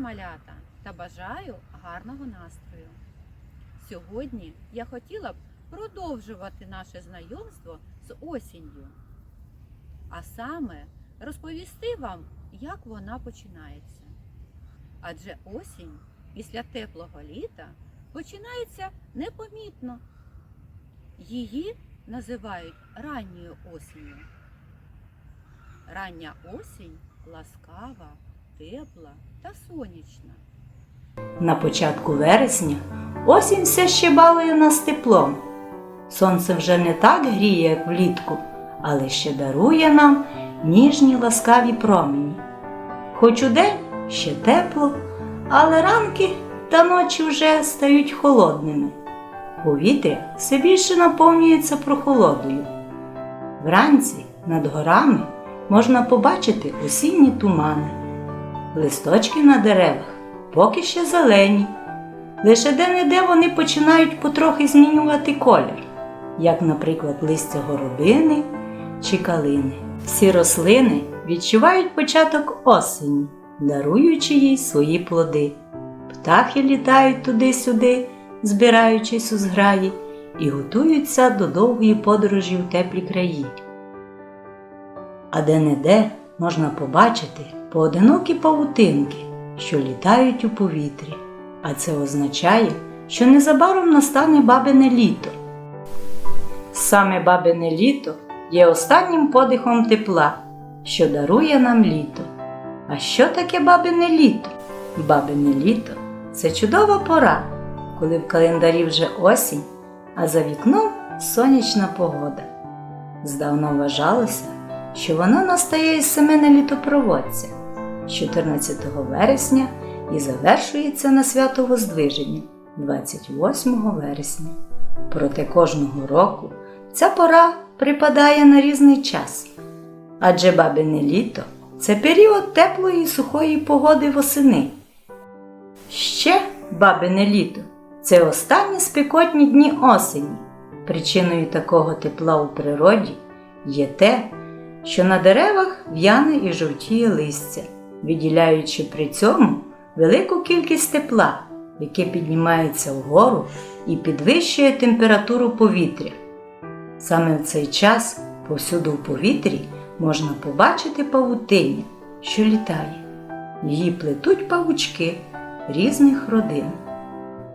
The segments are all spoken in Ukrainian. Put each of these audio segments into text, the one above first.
малята, та бажаю гарного настрою. Сьогодні я хотіла б продовжувати наше знайомство з осінню, а саме розповісти вам, як вона починається. Адже осінь після теплого літа починається непомітно. Її називають ранньою осінню. Рання осінь ласкава, тепла та сонячна. На початку вересня осінь все ще балує нас теплом. Сонце вже не так гріє, як влітку, але ще дарує нам ніжні ласкаві промені. Хоч удень ще тепло, але ранки та ночі вже стають холодними. Повітря все більше наповнюється прохолодою. Вранці над горами можна побачити осінні тумани. Листочки на деревах поки ще зелені. Лише де-не-де вони починають потрохи змінювати колір, як, наприклад, листя горобини чи калини. Всі рослини відчувають початок осені, даруючи їй свої плоди. Птахи літають туди-сюди, збираючись у зграї, і готуються до довгої подорожі в теплі краї. А де-не-де можна побачити поодинокі павутинки, що літають у повітрі, а це означає, що незабаром настане бабине літо. Саме бабине літо є останнім подихом тепла, що дарує нам літо. А що таке бабине літо? Бабине літо це чудова пора, коли в календарі вже осінь, а за вікном сонячна погода. Здавна вважалося, що воно настає із семена літопроводця 14 вересня і завершується на свято Воздвиження 28 вересня. Проте кожного року ця пора припадає на різний час. Адже бабине літо це період теплої і сухої погоди восени. Ще бабине літо це останні спекотні дні осені. Причиною такого тепла у природі є те, що на деревах в'яне і жовтіє листя, виділяючи при цьому велику кількість тепла, яке піднімається вгору і підвищує температуру повітря. Саме в цей час повсюду в повітрі можна побачити павутиння, що літає. Її плетуть павучки різних родин.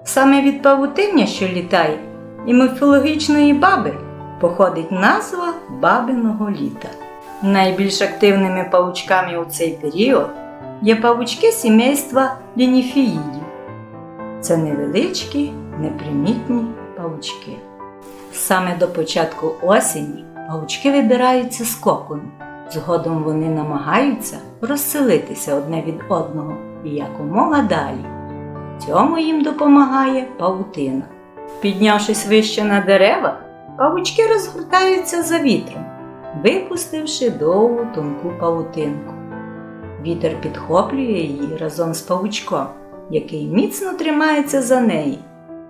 Саме від павутиння, що літає, і міфологічної баби походить назва бабиного літа. Найбільш активними павучками у цей період є павучки сімейства лініфіїдів. Це невеличкі, непримітні павучки. Саме до початку осені павучки вибираються з кокону. Згодом вони намагаються розселитися одне від одного і якомога далі. Цьому їм допомагає павутина. Піднявшись вище на деревах, павучки розгортаються за вітром, випустивши довгу тонку павутинку. Вітер підхоплює її разом з павучком, який міцно тримається за неї,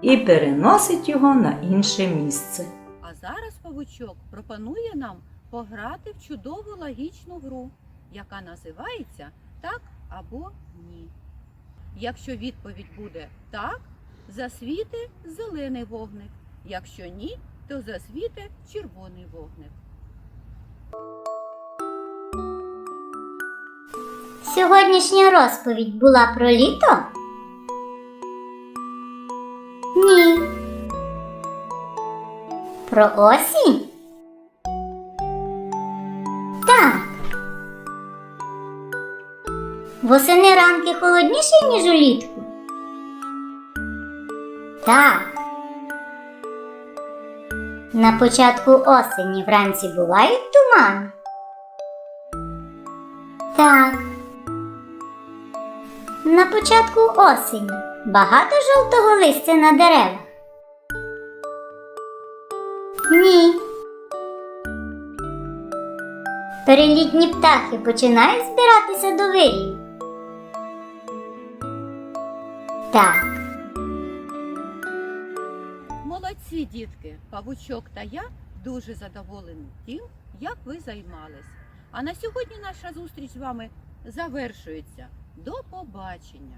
і переносить його на інше місце. А зараз павучок пропонує нам пограти в чудову логічну гру, яка називається так або ні. Якщо відповідь буде так, засвіти зелений вогник. Якщо ні, то засвіти червоний вогник. Сьогоднішня розповідь була про літо? Ні. Про осінь? Так. Восени ранки холодніші, ніж улітку? Так. На початку осені вранці бувають тумани? Так. На початку осені багато жовтого листя на деревах? Ні. Перелітні птахи починають збиратися до вирію? Так. Молодці, дітки! Павучок та я дуже задоволені тим, як ви займались. А на сьогодні наша зустріч з вами завершується. До побачення!